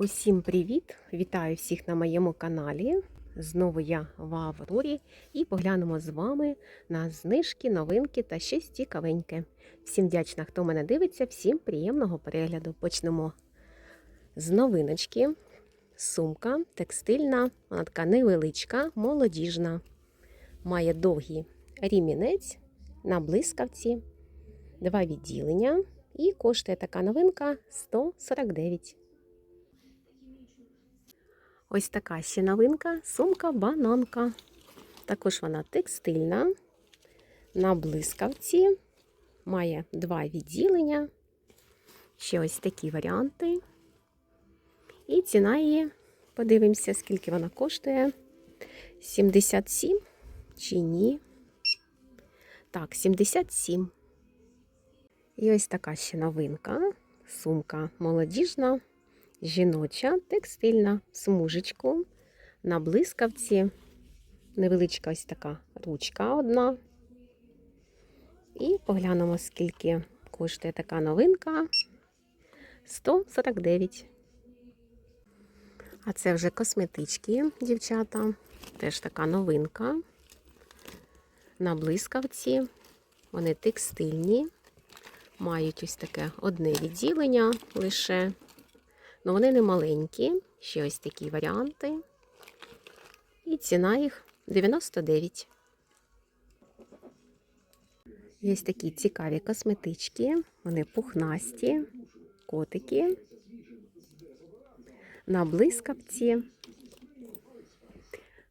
Усім привіт! Вітаю всіх на моєму каналі. Знову я в Аврорі і поглянемо з вами на знижки, новинки та щось цікавеньке. Всім вдячна, хто мене дивиться, всім приємного перегляду. Почнемо з новиночки. Сумка текстильна, вона така невеличка, молодіжна. Має довгий рімінець на блискавці, два відділення. І коштує така новинка 149. Ось така ще новинка, сумка-бананка. Також вона текстильна, на блискавці, має два відділення. Ще ось такі варіанти. І ціна її, подивимося, скільки вона коштує. 77 чи ні. Так, 77. І ось така ще новинка. Сумка молодіжна жіноча, текстильна смужечку на блискавці. Невеличка ось така ручка одна. І поглянемо, скільки коштує така новинка. 149. А це вже косметички, дівчата. Теж така новинка. На блискавці. Вони текстильні. Мають ось таке одне відділення лише. Ну, вони не маленькі, ще ось такі варіанти. І ціна їх 99. Є такі цікаві косметички, вони пухнасті, котики, на блискавці.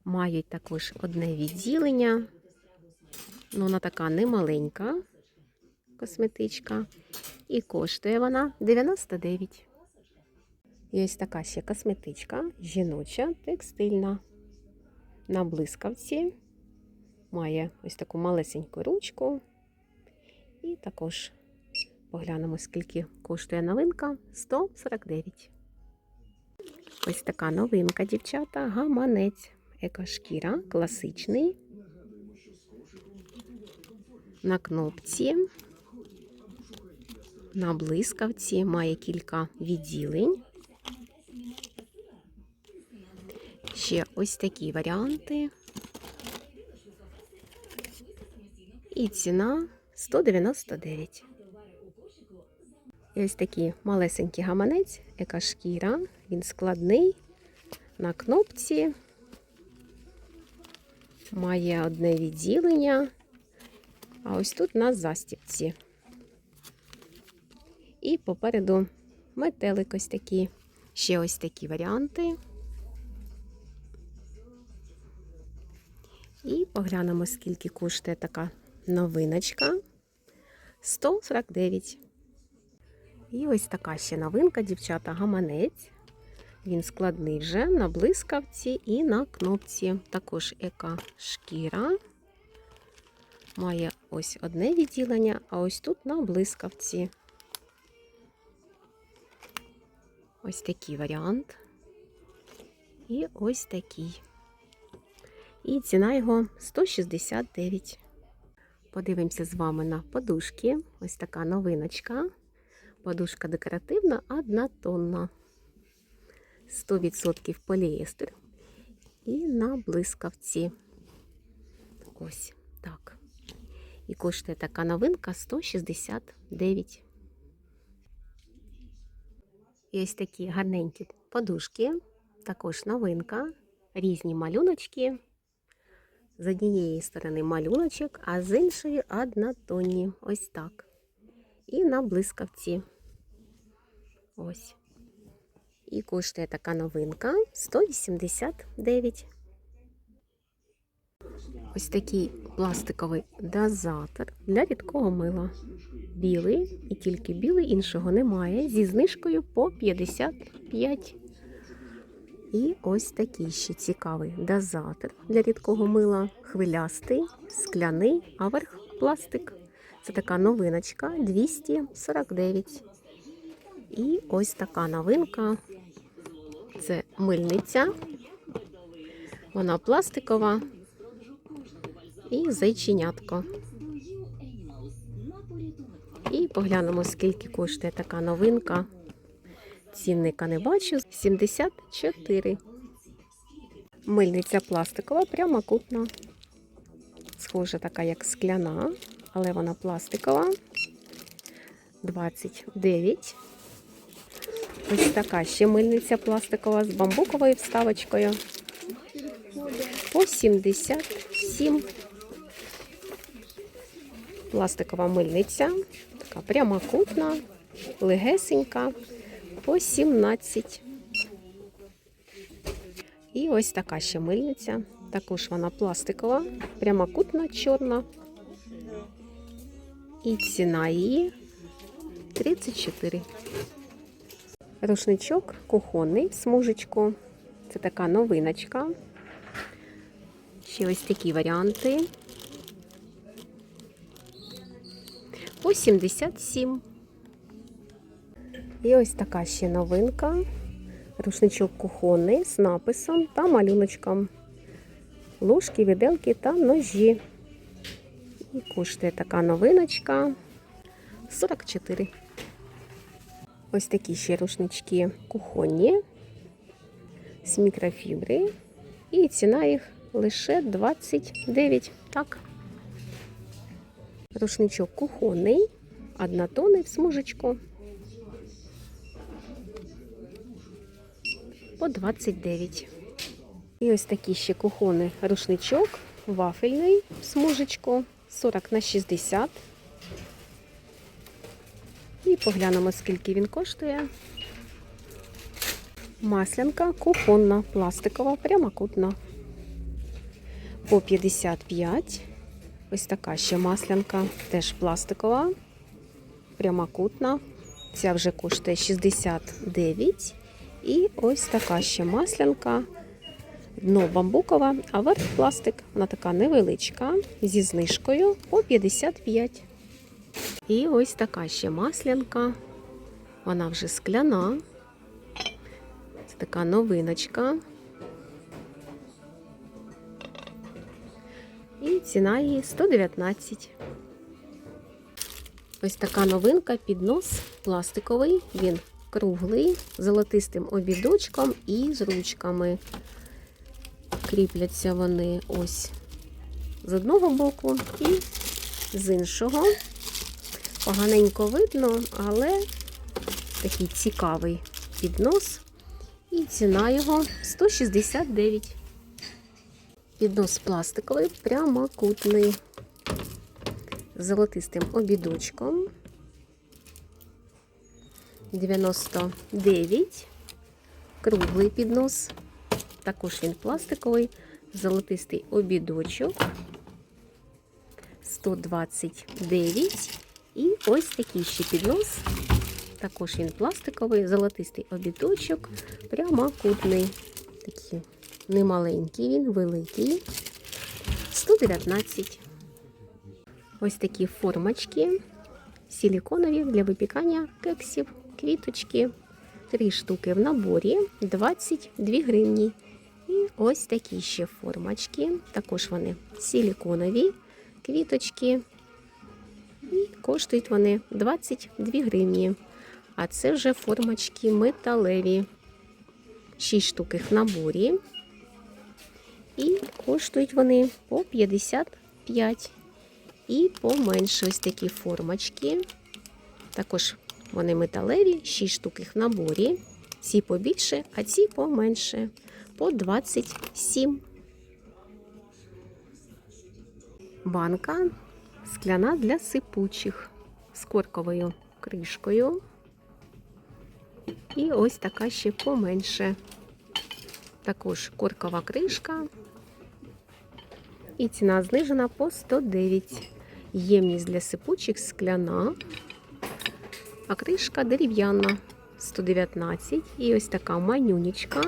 Мають також одне відділення. Ну, вона така немаленька косметичка. І коштує вона 99. І ось така ще косметичка, жіноча, текстильна. На блискавці. Має ось таку малесеньку ручку. І також поглянемо, скільки коштує новинка 149. Ось така новинка, дівчата, гаманець. Екошкіра, класичний. На кнопці. На блискавці має кілька відділень. Ще ось такі варіанти. І ціна 199. І ось такий малесенький гаманець, яка шкіра. Він складний на кнопці. Має одне відділення. А ось тут на застіпці. І попереду метелик ось такі. Ще ось такі варіанти. Поглянемо, скільки коштує така новиночка. 149. І ось така ще новинка, дівчата, гаманець. Він складний вже на блискавці і на кнопці. Також яка шкіра. Має ось одне відділення, а ось тут на блискавці. Ось такий варіант. І ось такий. І ціна його 169. Подивимося з вами на подушки. Ось така новиночка. Подушка декоративна, однотонна. 100% поліестер. І на блискавці. Ось так. І коштує така новинка 169. І ось такі гарненькі подушки. Також новинка. Різні малюночки. З однієї сторони малюночок, а з іншої однотонні. Ось так. І на блискавці. Ось. І коштує така новинка 189. Ось такий пластиковий дозатор для рідкого мила. Білий і тільки білий, іншого немає. Зі знижкою по 55. І ось такий ще цікавий дозатор для рідкого мила. Хвилястий, скляний, а верх пластик. Це така новиночка 249. І ось така новинка. Це мильниця. Вона пластикова і зайченятко. І поглянемо, скільки коштує така новинка. Цінника не бачу. 74. Мильниця пластикова, прямокутна. Схожа така, як скляна, але вона пластикова. 29. Ось така ще мильниця пластикова з бамбуковою вставочкою. По 77. Пластикова мильниця. Така прямокутна, легесенька. По 17. І ось така ще мильниця. Також вона пластикова, прямокутна, чорна. І ціна її 34. Рушничок кухонний в смужечку. Це така новиночка. Ще ось такі варіанти. По 77. І ось така ще новинка. Рушничок кухонний з написом та малюночком. Ложки, виделки та ножі. І коштує така новиночка 44. Ось такі ще рушнички кухонні з мікрофібри. І ціна їх лише 29. Так. Рушничок кухонний, однотонний в смужечку. По 29. І ось такий ще кухонний рушничок, вафельний в смужечку 40 на 60. І поглянемо, скільки він коштує. Маслянка кухонна, пластикова, прямокутна. По 55. Ось така ще маслянка, теж пластикова, прямокутна. Ця вже коштує 69. І ось така ще маслянка. Дно бамбукова, а верх пластик. Вона така невеличка, зі знижкою по 55. І ось така ще маслянка. Вона вже скляна. Це така новиночка. І ціна її 119. Ось така новинка, піднос пластиковий. Він круглий, золотистим обідочком і з ручками. Кріпляться вони ось з одного боку і з іншого. Поганенько видно, але такий цікавий піднос. І ціна його 169. Піднос пластиковий, прямокутний, з золотистим обідочком. 99. Круглий піднос. Також він пластиковий, золотистий обідочок. 129. І ось такий ще піднос. Також він пластиковий, золотистий обідочок, прямокутний. Такий немаленький він, великий. 119. Ось такі формочки силіконові для випікання кексів, квіточки. Три штуки в наборі 22 гривні. І ось такі ще формочки. Також вони силіконові квіточки. І коштують вони 22 гривні. А це вже формочки металеві. 6 штук в наборі. І коштують вони по 55. І поменше ось такі формочки. Також вони металеві, 6 штук їх в наборі. Ці побільше, а ці поменше. По 27. Банка скляна для сипучих з корковою кришкою. І ось така ще поменше. Також коркова кришка. І ціна знижена по 109. Ємність для сипучих скляна, а кришка дерев'яна 119. І ось така манюнічка.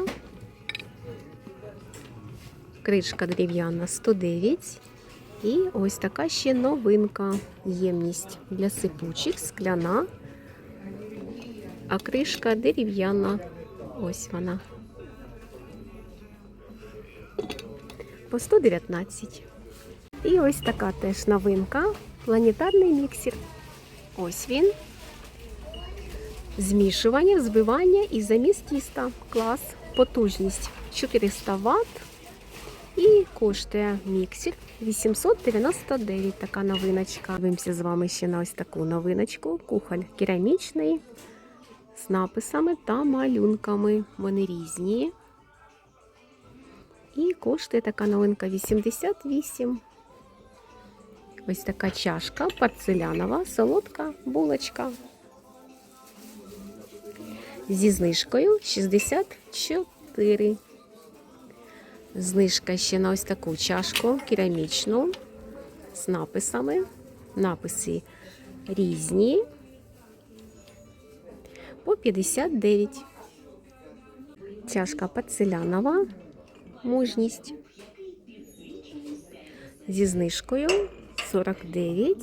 Кришка дерев'яна 109. І ось така ще новинка. Ємність для сипучих скляна, а кришка дерев'яна. Ось вона. По 119. І ось така теж новинка. Планетарний міксер. Ось він. Змішування, взбивання і заміс тіста. Клас. Потужність 400 Вт. І коштує міксер 899. Така новиночка. Дивимося з вами ще на ось таку новиночку. Кухоль керамічний з написами та малюнками. Вони різні. І коштує така новинка 88. Ось така чашка порцелянова, солодка булочка. Зі знижкою 64. Знижка ще на ось таку чашку керамічну з написами. Написи різні. По 59. Чашка порцелянова. Мужність. Зі знижкою 49.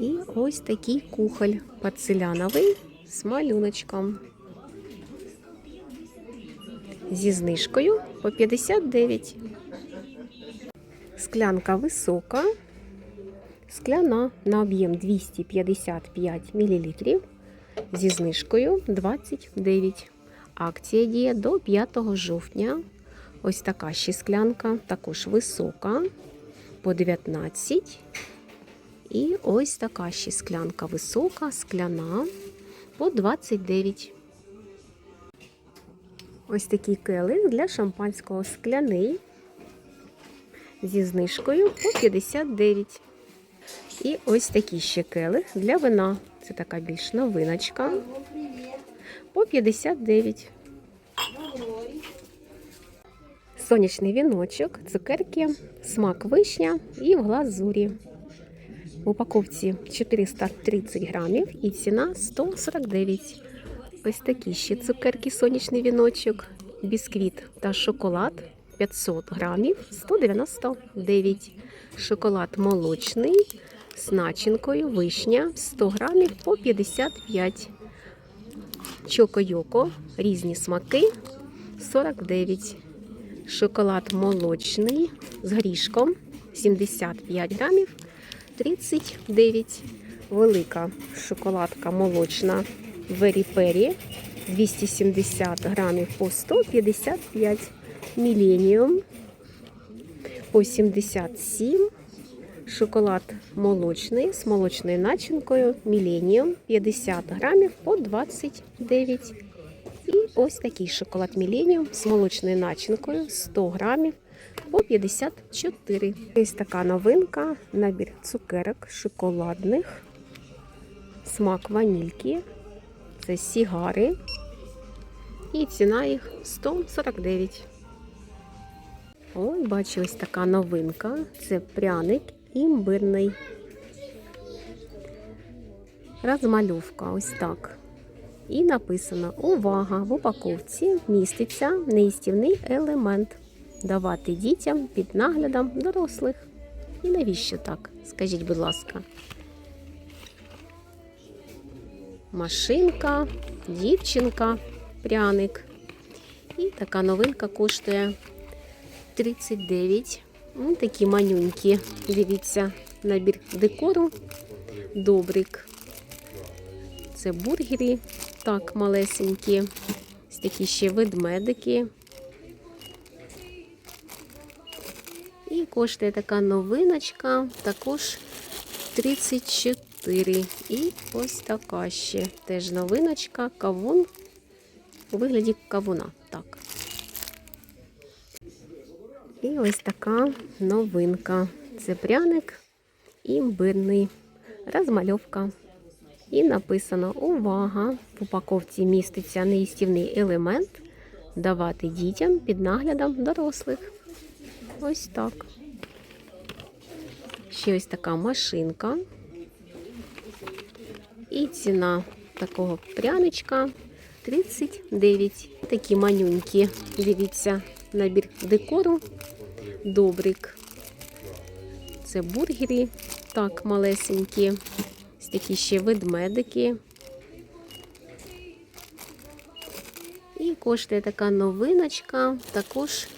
І ось такий кухоль порцеляновий з малюночком. Зі знижкою по 59. Склянка висока. Скляна на об'єм 255 мл. Зі знижкою 29. Акція діє до 5 жовтня. Ось така ще склянка, також висока по 19. І ось така ще склянка висока, скляна по 29. Ось такий келих для шампанського скляний зі знижкою по 59. І ось такий ще келих для вина. Це така більш новиночка. По 59. Сонячний віночок, цукерки, смак вишня і в глазурі. В упаковці 430 грамів і ціна 149. Ось такі ще цукерки, сонячний віночок, бісквіт та шоколад 500 грамів 199. Шоколад молочний з начинкою, вишня 100 грамів по 55. Чоко-йоко, різні смаки 49. Шоколад молочний з грішком 75 грамів 39. Велика шоколадка молочна Вері Пері 270 грамів по 155 Міленіум по 77. Шоколад молочний з молочною начинкою Міленіум 50 грамів по 29. І ось такий шоколад Міленіум з молочною начинкою 100 грамів по 54. Ось така новинка, набір цукерок шоколадних, смак ванільки. Це сігари. І ціна їх 149. Ой, бачу, ось така новинка. Це пряник імбирний. Розмальовка ось так. І написано: Увага! В упаковці міститься неїстівний елемент. Давати дітям під наглядом дорослих. І навіщо так? Скажіть, будь ласка. Машинка, дівчинка, пряник. І така новинка коштує 39. Ось такі манюнькі. Дивіться, набір декору. Добрик. Це бургери, так, малесенькі. Ось такі ще ведмедики. І коштує така новиночка, також 34. І ось така ще теж новиночка, кавун у вигляді кавуна. Так. І ось така новинка. Це пряник імбирний. Розмальовка. І написано Увага! В упаковці міститься неїстівний елемент. Давати дітям під наглядом дорослих. Ось так. Ще ось така машинка. І ціна такого пряничка 39. Такі манюнькі. Дивіться, набір декору. Добрик. Це бургери. Так, малесенькі. Ось такі ще ведмедики. І коштує така новиночка, також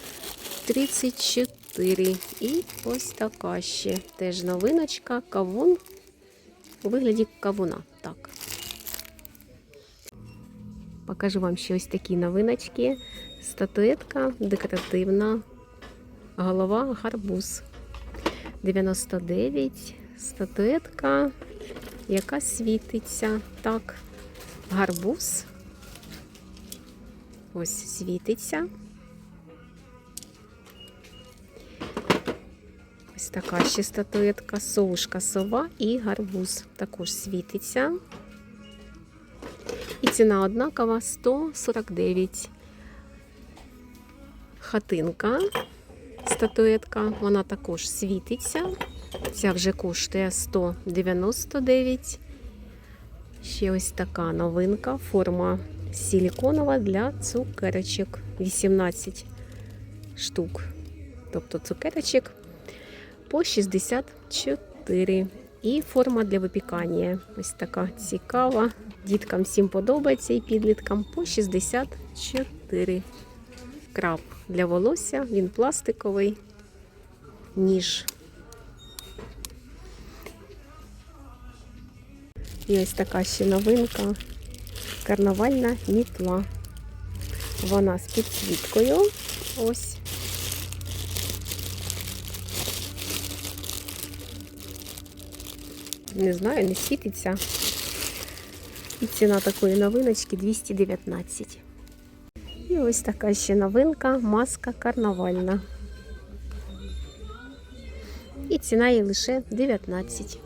34. І ось така ще теж новиночка, кавун у вигляді кавуна. Так. Покажу вам ще ось такі новиночки. Статуетка декоративна. Голова гарбуз. 99. Статуетка, яка світиться. Так, гарбуз. Ось світиться. Ось така ще статуетка, совушка, сова і гарбуз. Також світиться. І ціна однакова 149. Хатинка, статуетка, вона також світиться. Ця вже коштує 199. Ще ось така новинка, форма силіконова для цукерочок. 18 штук. Тобто цукерочок по 64. І форма для випікання. Ось така цікава. Діткам всім подобається і підліткам по 64. Краб для волосся, він пластиковий, ніж. І ось така ще новинка. Карнавальна мітла. Вона з підсвіткою. Ось. Не знаю, не світиться. І ціна такої новиночки 219. І ось така ще новинка, маска карнавальна. І ціна її лише 19.